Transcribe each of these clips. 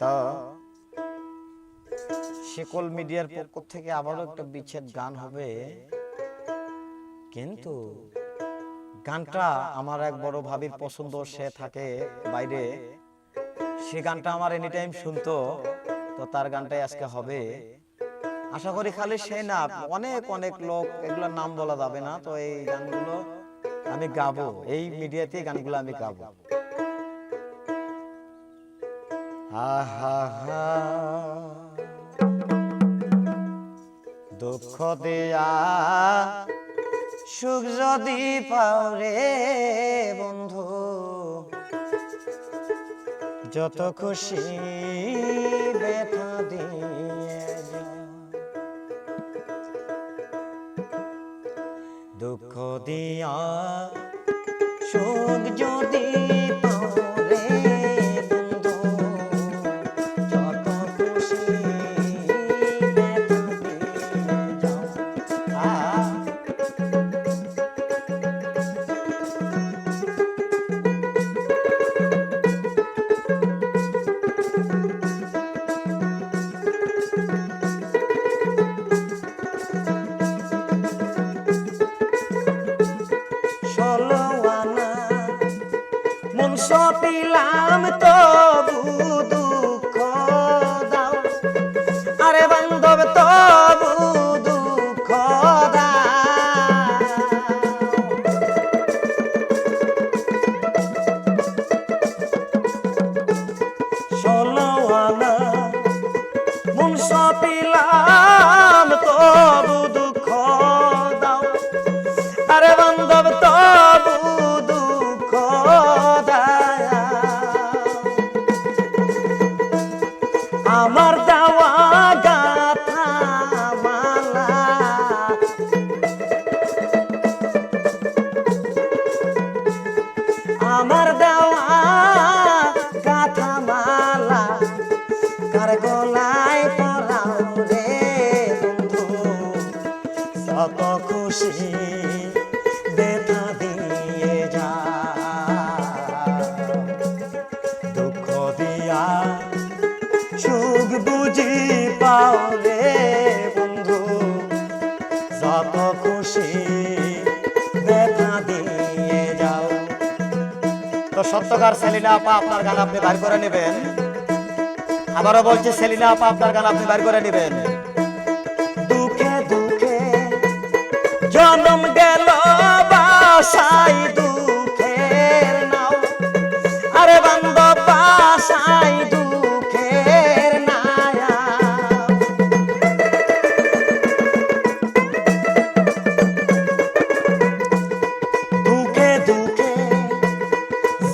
তা শিকল মিডিয়ার পক্ষ থেকে আবারও একটা বিচ্ছেদ গান হবে। কিন্তু গানটা আমার এক বড় ভাবির পছন্দ, সে থাকে বাইরে। সে গানটা আমার এনি টাইম শুনতো, তো তার গানটাই আজকে হবে। আশা করি খালি সে না, অনেক অনেক লোক এগুলোর নাম বলা যাবে না, তো এই গানগুলো আমি গাবো, এই মিডিয়াতে গানগুলো আমি গাবো। হা হা হা দুঃখ দেয়া সুখ যদি পাও রে বন্ধু, যত খুশি ব্যথা দিয়ে। দুঃখ দিয়া সুখ যদি মন সপিলাম তবু আমার দেওয়া খুশি। দেখা দিয়ে যাও। তো সত্যকার সেলিনা আপা, আপনার গান আপনি বার করে নেবেন। আবারও বলছি, সেলিনা আপা, আপনার গান আপনি বার করে নেবেন। দুঃখে দুঃখে জন্ম গেল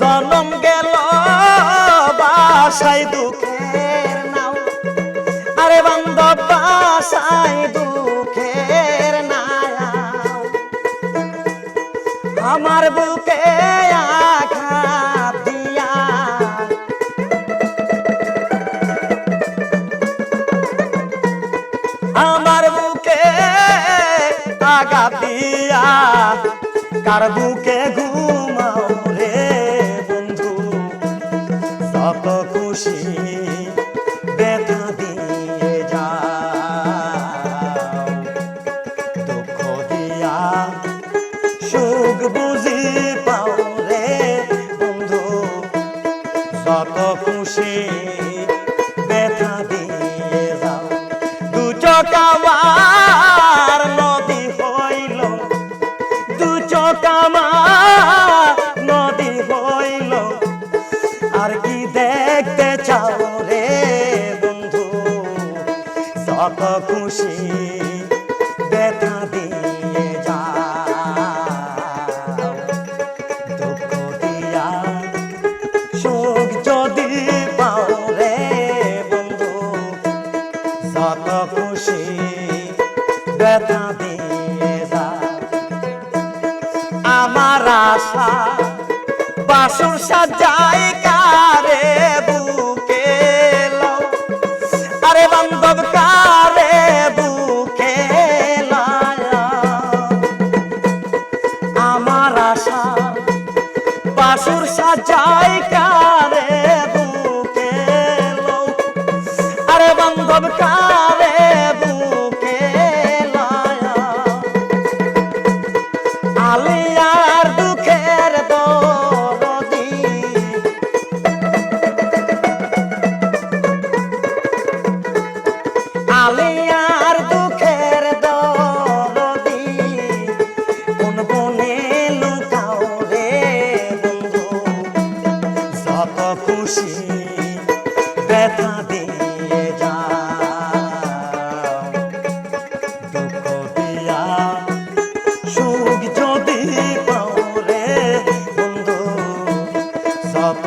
জনম গেল বাসাই দুঃখের নাও আরে বান্ধব বাসাই দুঃখের নায়াও আমার বুকে কার বুকে ঘুমাও যত খুশি ব্যথা দিয়ে যাও। দুঃখ দিয়া সুখ বুঝি পাও রে বন্ধু। খুশি ব্যথা দিয়ে যাও। দু চকামার নদী হইল, দু যত খুশি, ব্যথা দিয়ে আমার আশা বাসন সাজাই কারে বুকে আরে বান্ধব, কারে বুকে আমার আশা বাসুর সাজাই আমি আর দুঃখের দরদি। কোন বনে লুকাও রে বন্ধু? যত খুশি ব্যথা দিয়ে যা দুঃখ দিয়া সুখ যদি পাও রে বন্ধু, যত